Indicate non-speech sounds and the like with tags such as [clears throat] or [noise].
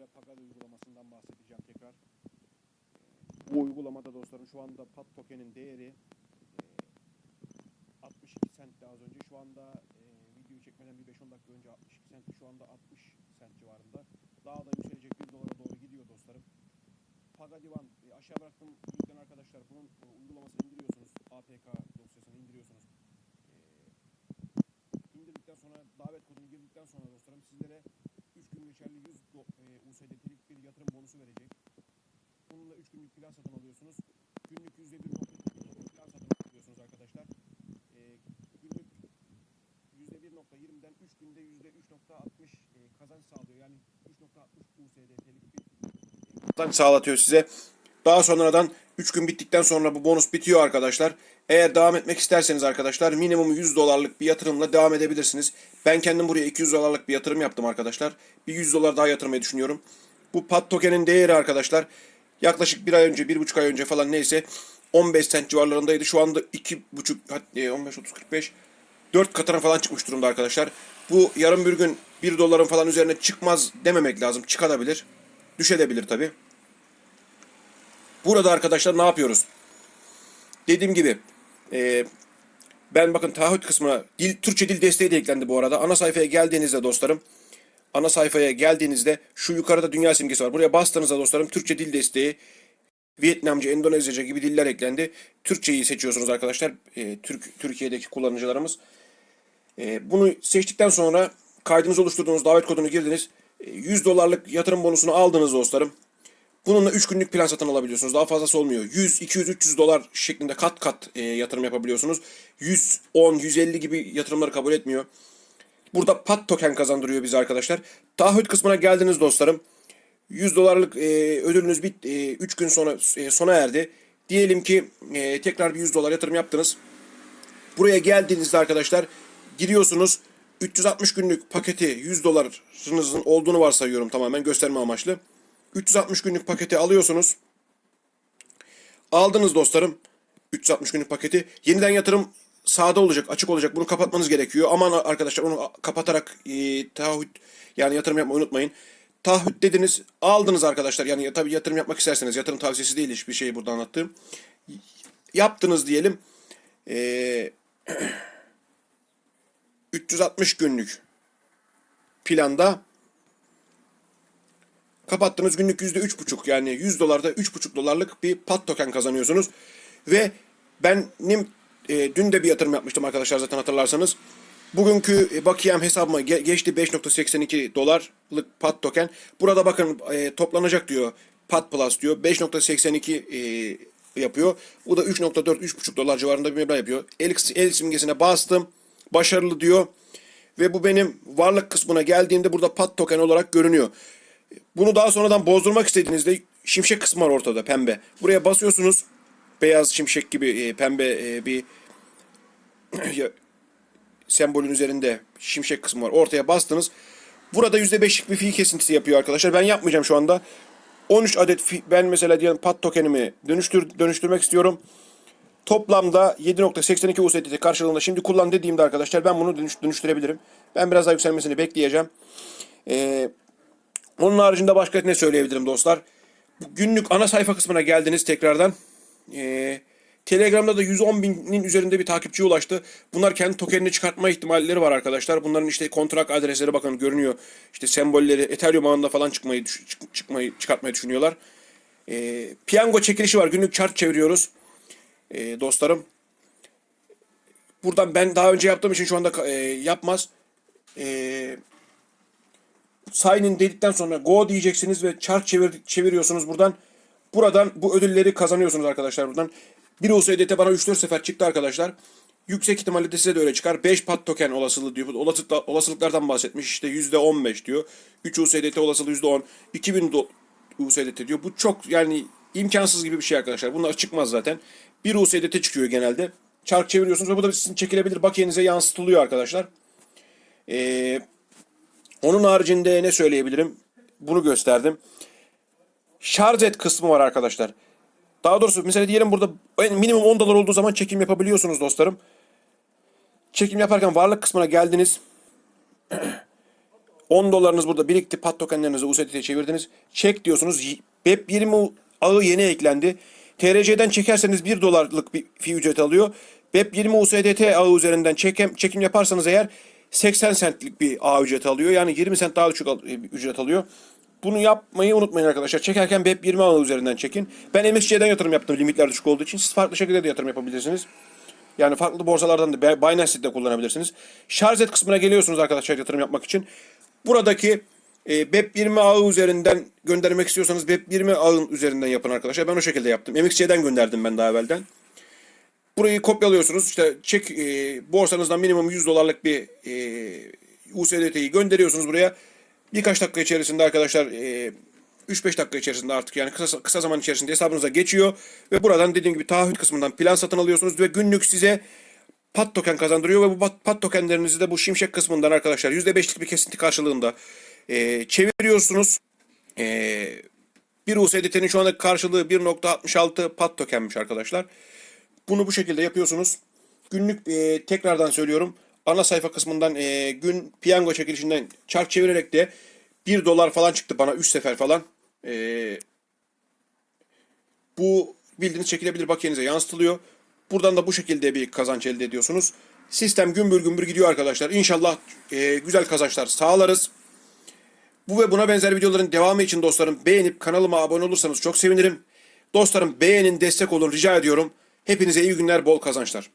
sizlere Pagad uygulamasından bahsedeceğim tekrar. Bu uygulamada dostlarım şu anda PAT token'in değeri e, 62 centti az önce. Şu anda e, videoyu çekmeden bir 5-10 dakika önce 62 centti. Şu anda 60 cent civarında. Daha da yükselecek 1 dolara doğru gidiyor dostlarım. Pagadivan e, aşağı bıraktım linkten arkadaşlar. Bunun e, uygulamasını indiriyorsunuz. APK dosyasını indiriyorsunuz. E, indirdikten sonra davet kodunu girdikten sonra dostlarım sizlere 3 gün geçerli 100 do, e, USDT'lik bir yatırım bonusu verecek. Bununla 3 günlük plan satın alıyorsunuz. Günlük %1.2 plan satın alıyorsunuz arkadaşlar. E, günlük %1.20'den 3 günde %3.60 e, kazanç sağlıyor. Yani 3.60 USDT'lik bir kazanç sağlatıyor size. Daha sonradan 3 gün bittikten sonra bu bonus bitiyor arkadaşlar. Eğer devam etmek isterseniz arkadaşlar minimum 100 dolarlık bir yatırımla devam edebilirsiniz. Ben kendim buraya 200 dolarlık bir yatırım yaptım arkadaşlar. Bir 100 dolar daha yatırmayı düşünüyorum. Bu PAT token'in değeri arkadaşlar yaklaşık bir ay önce, bir buçuk ay önce falan neyse 15 cent civarlarındaydı. Şu anda 2,5 hatta 15 30 45 4 katına falan çıkmış durumda arkadaşlar. Bu yarın bir gün 1 doların falan üzerine çıkmaz dememek lazım. Çıkabilir. Düşebilir tabi. Burada arkadaşlar ne yapıyoruz? Dediğim gibi e, ben bakın taahhüt kısmına dil, Türkçe dil desteği de eklendi bu arada. Ana sayfaya geldiğinizde dostlarım ana sayfaya geldiğinizde şu yukarıda dünya simgesi var. Buraya bastığınızda dostlarım Türkçe dil desteği Vietnamca, Endonezyaca gibi diller eklendi. Türkçeyi seçiyorsunuz arkadaşlar. E, Türk Türkiye'deki kullanıcılarımız. E, bunu seçtikten sonra kaydınızı oluşturduğunuz davet kodunu girdiniz. E, 100 dolarlık yatırım bonusunu aldınız dostlarım. Bununla 3 günlük plan satın alabiliyorsunuz. Daha fazlası olmuyor. 100, 200, 300 dolar şeklinde kat kat e, yatırım yapabiliyorsunuz. 110, 150 gibi yatırımları kabul etmiyor. Burada pat token kazandırıyor bize arkadaşlar. Taahhüt kısmına geldiniz dostlarım. 100 dolarlık e, ödülünüz bit 3 gün sonra e, sona erdi. Diyelim ki e, tekrar bir 100 dolar yatırım yaptınız. Buraya geldiğinizde arkadaşlar giriyorsunuz. 360 günlük paketi 100 dolarınızın olduğunu varsayıyorum tamamen gösterme amaçlı. 360 günlük paketi alıyorsunuz. Aldınız dostlarım. 360 günlük paketi. Yeniden yatırım sağda olacak, açık olacak. Bunu kapatmanız gerekiyor. Aman arkadaşlar onu kapatarak e, taahhüt yani yatırım yapmayı unutmayın. Taahhüt dediniz, aldınız arkadaşlar. Yani tabii yatırım yapmak isterseniz yatırım tavsiyesi değil hiçbir şeyi burada anlattığım. Yaptınız diyelim. E, [clears throat] 360 günlük planda kapattığınız günlük yüzde üç buçuk yani 100 dolarda üç buçuk dolarlık bir pat token kazanıyorsunuz. Ve benim e, dün de bir yatırım yapmıştım arkadaşlar zaten hatırlarsanız. Bugünkü e, bakiyem hesabıma ge- geçti 5.82 dolarlık pat token. Burada bakın e, toplanacak diyor pat plus diyor 5.82 e, yapıyor. Bu da 3.4 3.5 dolar civarında bir meblağ yapıyor. El, el simgesine bastım. Başarılı diyor. Ve bu benim varlık kısmına geldiğimde burada pat token olarak görünüyor. Bunu daha sonradan bozdurmak istediğinizde şimşek kısmı var ortada pembe. Buraya basıyorsunuz. Beyaz şimşek gibi e, pembe e, bir [clears throat] sembolün üzerinde şimşek kısmı var. Ortaya bastınız. Burada %5'lik bir fi kesintisi yapıyor arkadaşlar. Ben yapmayacağım şu anda. 13 adet fi, ben mesela diyelim pat tokenimi dönüştür, dönüştürmek istiyorum. Toplamda 7.82 USDT karşılığında şimdi kullan dediğimde arkadaşlar ben bunu dönüş, dönüştürebilirim. Ben biraz daha yükselmesini bekleyeceğim. Ee, onun haricinde başka ne söyleyebilirim dostlar? Günlük ana sayfa kısmına geldiniz tekrardan. Ee, Telegram'da da 110 binin üzerinde bir takipçiye ulaştı. Bunlar kendi tokenini çıkartma ihtimalleri var arkadaşlar. Bunların işte kontrak adresleri bakın görünüyor. İşte sembolleri Ethereum ağında falan çıkmayı, çık- çıkmayı çıkartmayı düşünüyorlar. Ee, piyango çekilişi var. Günlük chart çeviriyoruz. Ee, dostlarım. Buradan ben daha önce yaptığım için şu anda e, yapmaz. Eee sign in dedikten sonra go diyeceksiniz ve chart çevir, çeviriyorsunuz buradan. Buradan bu ödülleri kazanıyorsunuz arkadaşlar buradan. Bir USDT bana 3-4 sefer çıktı arkadaşlar. Yüksek ihtimalle de size de öyle çıkar. 5 pat token olasılığı diyor. Olasılıkla, olasılıklardan bahsetmiş. İşte %15 diyor. 3 USDT olasılığı %10. 2000 do- USDT diyor. Bu çok yani imkansız gibi bir şey arkadaşlar. Bunlar çıkmaz zaten. 1 USDT çıkıyor genelde. Çark çeviriyorsunuz ve bu da sizin çekilebilir bakiyenize yansıtılıyor arkadaşlar. Eee onun haricinde ne söyleyebilirim? Bunu gösterdim. Şarj et kısmı var arkadaşlar. Daha doğrusu mesela diyelim burada minimum 10 dolar olduğu zaman çekim yapabiliyorsunuz dostlarım. Çekim yaparken varlık kısmına geldiniz. [clears throat] 10 dolarınız burada birikti. Pat tokenlerinizi USDT'ye çevirdiniz. Çek diyorsunuz. BEP 20 ağı yeni eklendi. TRC'den çekerseniz 1 dolarlık bir fi ücret alıyor. BEP 20 USDT ağı üzerinden çekim, çekim yaparsanız eğer 80 centlik bir ağ ücret alıyor. Yani 20 cent daha düşük e, ücret alıyor. Bunu yapmayı unutmayın arkadaşlar. Çekerken BEP 20 ağı üzerinden çekin. Ben MSC'den yatırım yaptım limitler düşük olduğu için. Siz farklı şekilde de yatırım yapabilirsiniz. Yani farklı borsalardan da Binance'de de kullanabilirsiniz. Şarj et kısmına geliyorsunuz arkadaşlar yatırım yapmak için. Buradaki e, BEP 20 ağı üzerinden göndermek istiyorsanız BEP 20 ağın üzerinden yapın arkadaşlar. Ben o şekilde yaptım. MXC'den gönderdim ben daha evvelden. Burayı kopyalıyorsunuz. İşte çek e, borsanızdan minimum 100 dolarlık bir e, USDT'yi gönderiyorsunuz buraya. Birkaç dakika içerisinde arkadaşlar e, 3-5 dakika içerisinde artık yani kısa, kısa zaman içerisinde hesabınıza geçiyor. Ve buradan dediğim gibi taahhüt kısmından plan satın alıyorsunuz ve günlük size pat token kazandırıyor ve bu pat, tokenlerinizi de bu şimşek kısmından arkadaşlar %5'lik bir kesinti karşılığında e, çeviriyorsunuz. E, bir USDT'nin şu anda karşılığı 1.66 pat tokenmiş arkadaşlar. Bunu bu şekilde yapıyorsunuz. Günlük e, tekrardan söylüyorum. Ana sayfa kısmından e, gün piyango çekilişinden çark çevirerek de 1 dolar falan çıktı bana 3 sefer falan. E, bu bildiğiniz çekilebilir bakiyenize yansıtılıyor. Buradan da bu şekilde bir kazanç elde ediyorsunuz. Sistem gümbür gümbür gidiyor arkadaşlar. İnşallah e, güzel kazançlar sağlarız. Bu ve buna benzer videoların devamı için dostlarım beğenip kanalıma abone olursanız çok sevinirim. Dostlarım beğenin, destek olun rica ediyorum. Hepinize iyi günler, bol kazançlar.